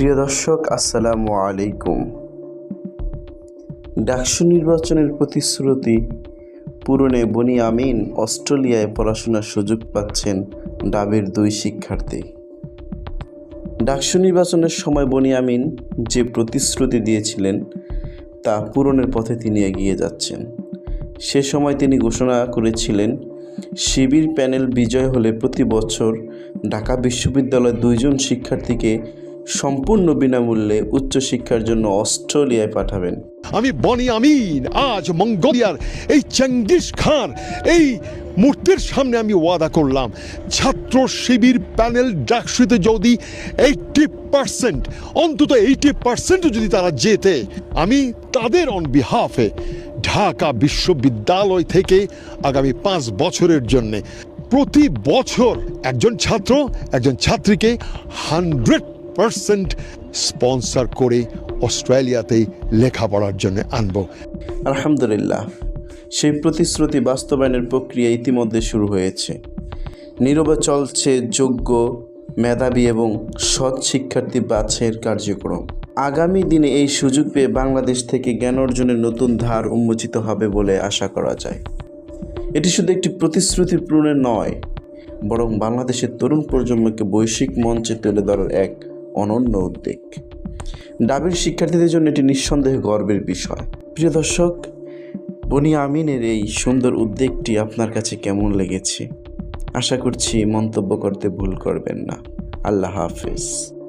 প্রিয় দর্শক, আসসালামু আলাইকুম। ডাকসু নির্বাচনের প্রতিশ্রুতি পূরণে বনি আমিন অস্ট্রেলিয়ায় পড়াশোনার সুযোগ পাচ্ছেন ডাবের দুই শিক্ষার্থী। ডাকসু নির্বাচনের সময় বনি আমিন যে প্রতিশ্রুতি দিয়েছিলেন, তা পূরণের পথে তিনি এগিয়ে যাচ্ছেন। সে সময় তিনি ঘোষণা করেছিলেন, শিবির প্যানেল বিজয় হলে প্রতি বছর ঢাকা বিশ্ববিদ্যালয়ের দুইজন শিক্ষার্থীকে সম্পূর্ণ বিনামূল্যে উচ্চশিক্ষার জন্য অস্ট্রেলিয়ায় পাঠাবেন। আমি বনি আমিন, আজ মঙ্গোলিয়ার এই চেঙ্গিস খান, এই মূর্তির সামনে আমি ওয়াদা করলাম। ছাত্র শিবির প্যানেল ডাকসুতে যদি এইটটি পার্সেন্ট, অন্তত এইটি পার্সেন্ট যদি তারা যেতে আমি তাদের অন বিহাফে ঢাকা বিশ্ববিদ্যালয় থেকে আগামী পাঁচ বছরের জন্যে প্রতি বছর একজন ছাত্র, একজন ছাত্রীকে হান্ড্রেড পার্সেন্ট স্পন্সর করে অস্ট্রেলিয়াতেই লেখাপড়ার জন্য আনব। আলহামদুলিল্লাহ, সেই প্রতিশ্রুতি বাস্তবায়নের প্রক্রিয়া ইতিমধ্যে শুরু হয়েছে। নীরবে চলছে যোগ্য, মেধাবী এবং সৎ শিক্ষার্থী বাছের কার্যক্রম। আগামী দিনে এই সুযোগ পেয়ে বাংলাদেশ থেকে জ্ঞান অর্জনের নতুন ধার উন্মোচিত হবে বলে আশা করা যায়। এটি শুধু একটি প্রতিশ্রুতি পূরণের নয়, বরং বাংলাদেশের তরুণ প্রজন্মকে বৈশ্বিক মঞ্চে তুলে ধরার এক অনন্য উদ্বেগ। ডাবির শিক্ষার্থীদের জন্য এটি নিঃসন্দেহে গর্বের বিষয়। প্রিয় দর্শক, বনি আমিনের এই সুন্দর উদ্বেগটি আপনার কাছে কেমন লেগেছে? আশা করছি মন্তব্য করতে ভুল করবেন না। আল্লাহ হাফেজ।